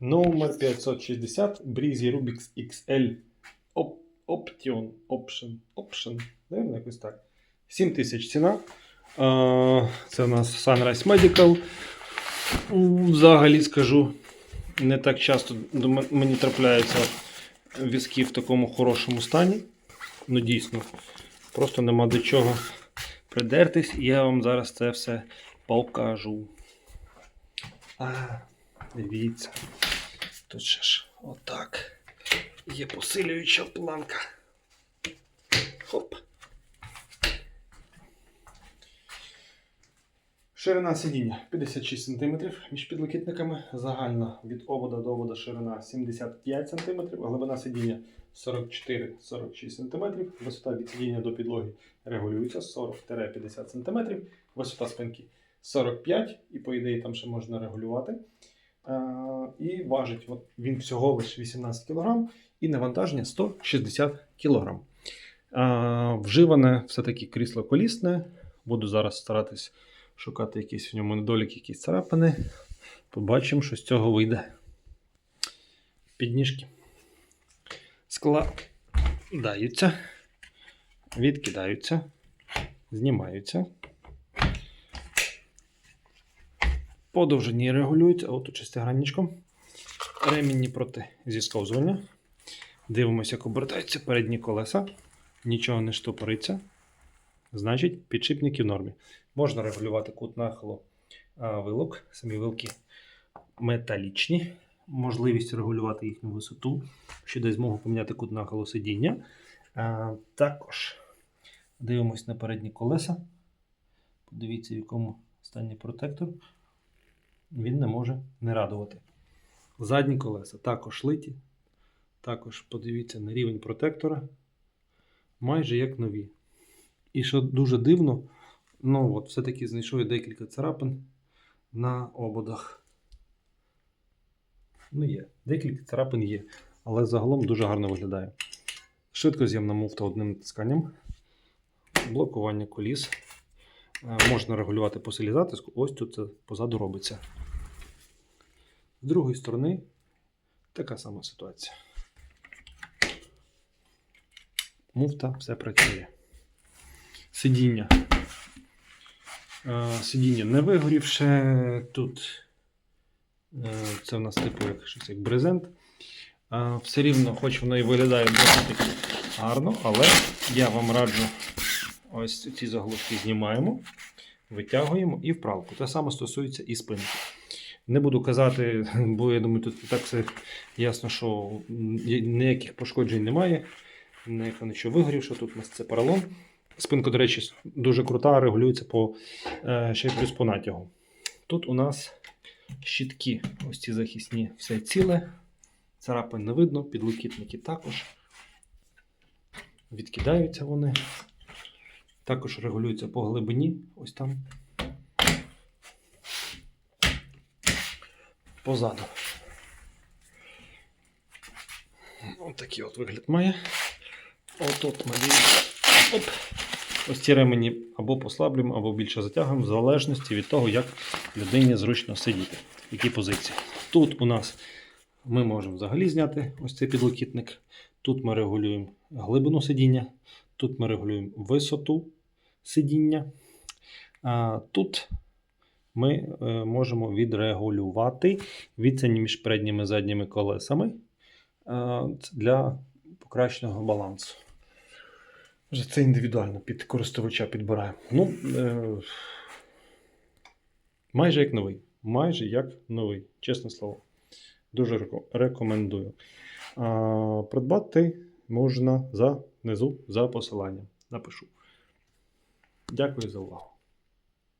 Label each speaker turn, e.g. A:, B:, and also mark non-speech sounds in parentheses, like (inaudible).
A: Номер 560 Breezy Rubix XL Op- Option Option Option. Наверно, якось так. 7 тисяч ціна. Це у нас Sunrise Medical. Взагалі скажу, не так часто мені трапляються візки в такому хорошому стані. Ну, дійсно, просто нема до чого придертись, і я вам зараз це все покажу. А, дивіться. Тут ще ж отак. Є посилююча планка. Хоп. Ширина сидіння 56 см між підлокітниками. Загальна від обода до обода ширина 75 см, глибина сидіння 44-46 см, висота від сидіння до підлоги регулюється 40-50 см, висота спинки 45 і по ідеї там ще можна регулювати. А, і важить от він всього лише 18 кг і навантаження 160 кг. Вживане все-таки крісло колісне. Буду зараз старатись шукати якісь в ньому недоліки, якісь царапини. Побачимо, що з цього вийде. Підніжки складаються, відкидаються, знімаються. По довжині регулюються, а от шестигранничком. Ремінні проти зісковзування. Дивимося, як обертаються передні колеса. Нічого не штопориться. Значить, підшипники в нормі. Можна регулювати кут нахилу вилок. Самі вилки металічні. Можливість регулювати їхню висоту, що дасть змогу поміняти кут нахилу сидіння. А, також дивимось на передні колеса. Подивіться, в якому стані протектор. Він не може не радувати. Задні колеса також литі. Також подивіться на рівень протектора. Майже як нові. І що дуже дивно, ну от все-таки знайшов я декілька царапин на ободах. Ну є, декілька царапин є, але загалом дуже гарно виглядає. Швидкоз'ємна муфта одним натисканням. Блокування коліс. Е, Можна регулювати по силі затиску. Ось тут це позаду робиться. З другої сторони така сама ситуація. Муфта все працює. Сидіння. Е, Сидіння не вигорівше. Тут е, це в нас типу як, щось як брезент. Е, Все рівно, хоч воно і виглядає досить гарно, але я вам раджу ось ці заглушки знімаємо, витягуємо і вправку. Те саме стосується і спинки. Не буду казати, (laughs) бо я думаю, тут так все ясно, що ніяких пошкоджень немає. Ніякого нічого вигорівши. Тут у нас це поролон. Спинка, до речі, дуже крута, регулюється по, е, ще плюс по натягу. Тут у нас щітки, ось ці захисні, все ціле. Царапин не видно, підлокітники також. Відкидаються вони. Також регулюються по глибині. Ось там. Позаду. Ось такий от вигляд має. Отут ми. Оп. Ось ці ремені або послаблюємо, або більше затягуємо, в залежності від того, як людині зручно сидіти, в якій позиції. Тут у нас ми можемо взагалі зняти ось цей підлокітник. Тут ми регулюємо глибину сидіння, тут ми регулюємо висоту сидіння. А тут ми е, можемо відрегулювати відстань між передніми і задніми колесами е, для покращеного балансу. Це індивідуально під користувача підбирає. Ну, е, майже як новий. Майже як новий, чесне слово. Дуже рекомендую. А, придбати можна за внизу за посиланням. Напишу. Дякую за увагу.